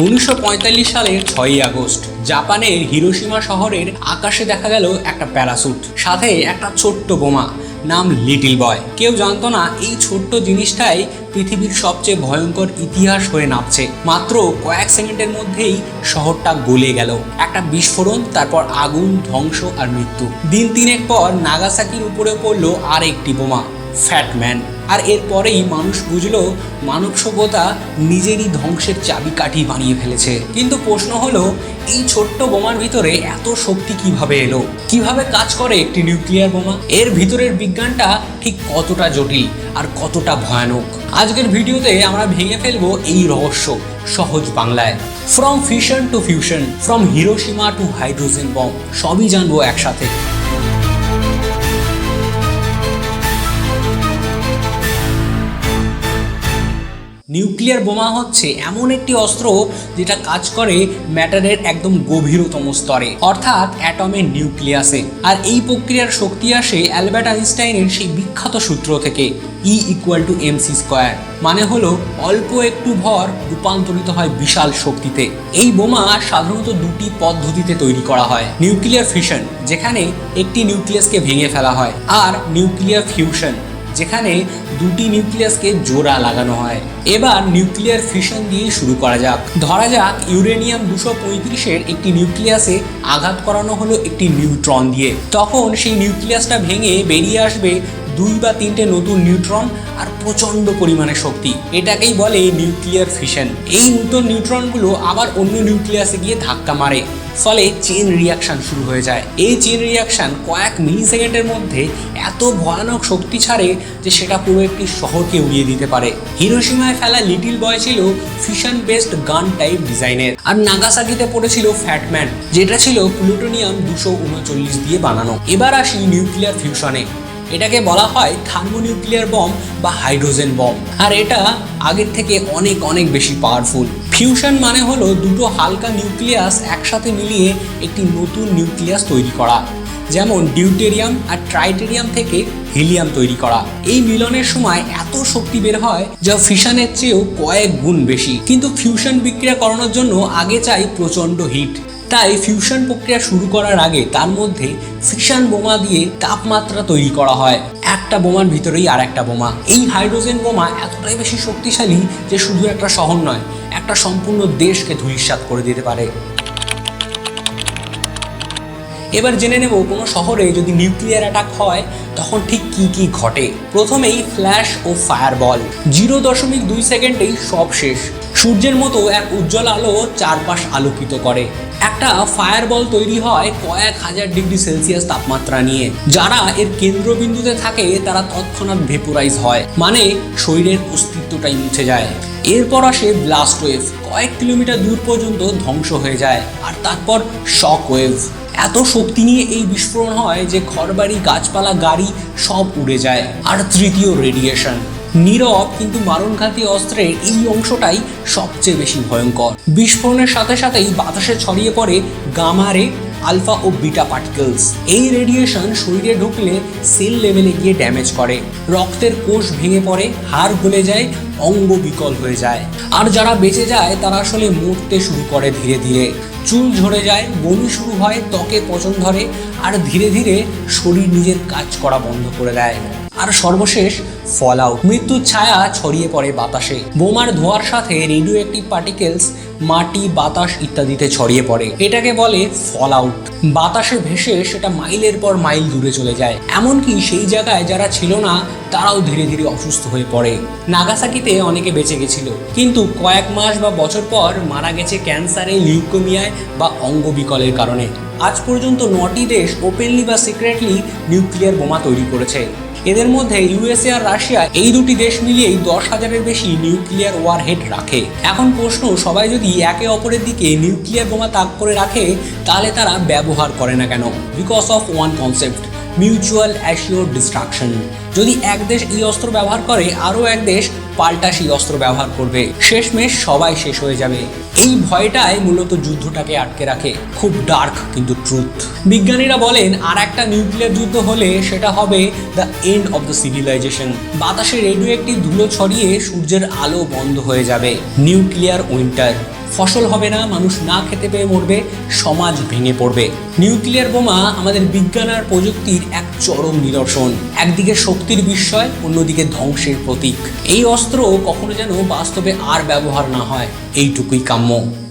উনিশশো পঁয়তাল্লিশ সালের ছয়ই আগস্ট, জাপানের হিরোসীমা শহরের আকাশে দেখা গেল একটা প্যারাসুট, সাথে একটা ছোট্ট বোমা নাম লিটিল বয়। কেউ জানতো না এই ছোট্ট জিনিসটাই পৃথিবীর সবচেয়ে ভয়ঙ্কর ইতিহাস হয়ে নামছে। মাত্র কয়েক সেকেন্ডের মধ্যেই শহরটা গলে গেল। একটা বিস্ফোরণ, তারপর আগুন, ধ্বংস আর মৃত্যু। দিন তিনেক পর নাগাসাকির উপরে পড়ল আর একটি বোমা। ফ্যাটম্যান আর এরপরেই মানুষ বুঝলো মানব সভ্যতা নিজেরই ধ্বংসের চাবিকাঠি বানিয়ে ফেলেছে। কিন্তু প্রশ্ন হলো, এই ছোট্ট বোমার ভিতরে এত শক্তি কীভাবে এলো? কীভাবে কাজ করে একটি নিউক্লিয়ার বোমা? এর ভিতরের বিজ্ঞানটা ঠিক কতটা জটিল আর কতটা ভয়ানক? আজকের ভিডিওতে আমরা ভেঙে ফেলব এই রহস্য সহজ বাংলায়। From fission to fusion from Hiroshima to hydrogen bomb সবই জানব একসাথে। নিউক্লিয়ার বোমা হচ্ছে এমন একটি অস্ত্র যেটা কাজ করে ম্যাটারের একদম গভীরতম স্তরে, অর্থাৎ অ্যাটমের নিউক্লিয়াসে। আর এই প্রক্রিয়ার শক্তি আসে অ্যালবার্ট আইনস্টাইনের সেই বিখ্যাত সূত্র থেকে E equal to M C square মানে হলো অল্প একটু ভর রূপান্তরিত হয় বিশাল শক্তিতে। এই বোমা সাধারণত দুটি পদ্ধতিতে তৈরি করা হয়, নিউক্লিয়ার ফিশন যেখানে একটি নিউক্লিয়াসকে ভেঙে ফেলা হয়, আর নিউক্লিয়ার ফিউশন যেখানে দুটি নিউক্লিয়াসকে জোড়া লাগানো হয়। এবার নিউক্লিয়ার ফিশন দিয়ে শুরু করা যাক। ধরা যাক ইউরেনিয়াম দুশো পঁয়ত্রিশের একটি নিউক্লিয়াসে আঘাত করানো হলো একটি নিউট্রন দিয়ে। তখন সেই নিউক্লিয়াসটা ভেঙে বেরিয়ে আসবে দুই বা তিনটে নতুন নিউট্রন আর প্রচণ্ড পরিমাণে শক্তি। এটাকেই বলে নিউক্লিয়ার ফিশন এই নতুন নিউট্রনগুলো আবার অন্য নিউক্লিয়াসে গিয়ে ধাক্কা মারে। ফলে চেন রিয়াকশন শুরু হয়ে যায়। এই চেন রিয়াকশন কয়েক মিলি সেকেন্ডের মধ্যে এত ভয়ানক শক্তি ছাড়ে যে সেটা পুরো একটি শহরকে উড়িয়ে দিতে পারে। হিরোসীমায় ফেলা লিটিল বয় ছিল ফিশন বেসড গান টাইপ ডিজাইনের আর নাগাসাকিতে পড়েছিল ফ্যাটম্যান যেটা ছিল প্লুটোনিয়াম দুশো উনচল্লিশ দিয়ে বানানো। এবার আসি নিউক্লিয়ার ফিউশনে এটাকে বলা হয় থার্মোনিউক্লিয়ার বম বা হাইড্রোজেন বম। আর এটা আগের থেকে অনেক অনেক বেশি পাওয়ারফুল। ফিউশন মানে হলো দুটো হালকা নিউক্লিয়াস একসাথে মিলিয়ে একটি নতুন নিউক্লিয়াস তৈরি করা, যেমন ডিউটেরিয়াম আর ট্রাইটেরিয়াম থেকে হিলিয়াম তৈরি করা। এই মিলনের সময় এত শক্তি বের হয় যা ফিশনের চেয়েও কয়েক গুণ বেশি। কিন্তু ফিউশন বিক্রিয়া করানোর জন্য আগে চাই প্রচণ্ড হিট। তাই ফিউশন প্রক্রিয়া শুরু করার আগে তার মধ্যে ফিশন বোমা দিয়ে তাপমাত্রা তৈরি করা হয়। একটা বোমার ভিতরেই আর একটা বোমা। এই হাইড্রোজেন বোমা এতটাই বেশি শক্তিশালী যে শুধু একটা শহর নয়, একটা সম্পূর্ণ দেশকে ধূলিসাৎ করে দিতে পারে। এবার জেনে নেব কোনো শহরে যদি নিউক্লিয়ার অ্যাটাক হয়, তখন ঠিক কি কি ঘটে। প্রথমেই ফ্ল্যাশ ও ফায়ারবল জিরো দশমিক দুই সেকেন্ডেই সব শেষ। সূর্যের মতো এক উজ্জ্বল আলো চারপাশ আলোকিত করে। একটা ফায়ারবল তৈরি হয় কয়েক হাজার ডিগ্রি সেলসিয়াস তাপমাত্রা নিয়ে। যারা এর কেন্দ্রবিন্দুতে থাকে, তারা তৎক্ষণাৎ ভেপোরাইজ হয় মানে শরীরের অস্তিত্বটাই মুছে যায়। এরপর আসে ব্লাস্ট ওয়েভ কয়েক কিলোমিটার দূর পর্যন্ত ধ্বংস হয়ে যায়, আর তারপর শক ওয়েভ এত শক্তি নিয়ে এই বিস্ফোরণ হয় যে ঘরবাড়ি, গাছপালা, গাড়ি সব উড়ে যায়, আর তৃতীয় রেডিয়েশন নীরব কিন্তু মারণঘাতী অস্ত্রের এই অংশটাই সবচেয়ে বেশি ভয়ঙ্কর। বিস্ফোরণের সাথে সাথেই বাতাসে ছড়িয়ে পড়ে গামারে, আলফা ও বিটা পার্টিকেলস। এই রেডিয়েশন শরীরে ঢুকলে সেল লেভেলে গিয়ে ড্যামেজ করে। রক্তের কোষ ভেঙে পড়ে, হাড় গলে যায়, অঙ্গ বিকল হয়ে যায়। আর যারা বেঁচে যায়, তারা আসলে মরতে শুরু করে ধীরে ধীরে। চুল ঝরে যায়, বমি শুরু হয়, ত্বকে পচন ধরে, আর ধীরে ধীরে শরীর নিজের কাজ করা বন্ধ করে দেয়। আর সর্বশেষ ফল আউট মৃত্যুর ছায়া ছড়িয়ে পড়ে বাতাসে। বোমার ধোয়ার সাথে রেডিও অ্যাক্টিভ পার্টিকেলস মাটি, বাতাস ইত্যাদিতে ছড়িয়ে পড়ে। এটাকে বলে ফল আউট বাতাসে ভেসে সেটা মাইলের পর মাইল দূরে চলে যায়। এমনকি সেই জায়গায় যারা ছিল না, তারাও ধীরে ধীরে অসুস্থ হয়ে পড়ে। নাগাসাকিতে অনেকে বেঁচে গেছিল। কিন্তু কয়েক মাস বা বছর পর মারা গেছে ক্যান্সারে, লিউকোমিয়ায় বা অঙ্গবিকলের কারণে। আজ পর্যন্ত নটি দেশ ওপেনলি বা সিক্রেটলি নিউক্লিয়ার বোমা তৈরি করেছে। এদের মধ্যে ইউএসএ আর রাশিয়া এই দুটি দেশ মিলিয়েই দশ হাজারের বেশি নিউক্লিয়ার ওয়ার হেড রাখে। এখন প্রশ্ন, সবাই যদি একে অপরের দিকে নিউক্লিয়ার বোমা তাক করে রাখে, তাহলে তারা করে না কেন? Because of one concept mutual assure destruction যদি এক দেশ এই অস্ত্র ব্যবহার করে, আরও এক দেশ পাল্টা সেই অস্ত্র ব্যবহার করবে। শেষমেশ সবাই শেষ হয়ে যাবে। এই ভয়টাই মূলত যুদ্ধটাকে আটকে রাখে। খুব ডার্ক কিন্তু ট্রুথ বিজ্ঞানীরা বলেন আর একটা নিউক্লিয়ার যুদ্ধ হলে সেটা হবে the end of the civilization বাতাসে রেডিও একটি ধুলো ছড়িয়ে সূর্যের আলো বন্ধ হয়ে যাবে। নিউক্লিয়ার উইন্টার ফসল হবে না, মানুষ না খেতে পেয়ে মরবে, সমাজ ভেঙে পড়বে। নিউক্লিয়ার বোমা আমাদের বিজ্ঞান আর প্রযুক্তির এক চরম নিদর্শন। একদিকে শক্তির বিস্ময়, অন্যদিকে ধ্বংসের প্রতীক। এই অস্ত্র কখনো যেন বাস্তবে আর ব্যবহার না হয়। এইটুকুই কাম্য।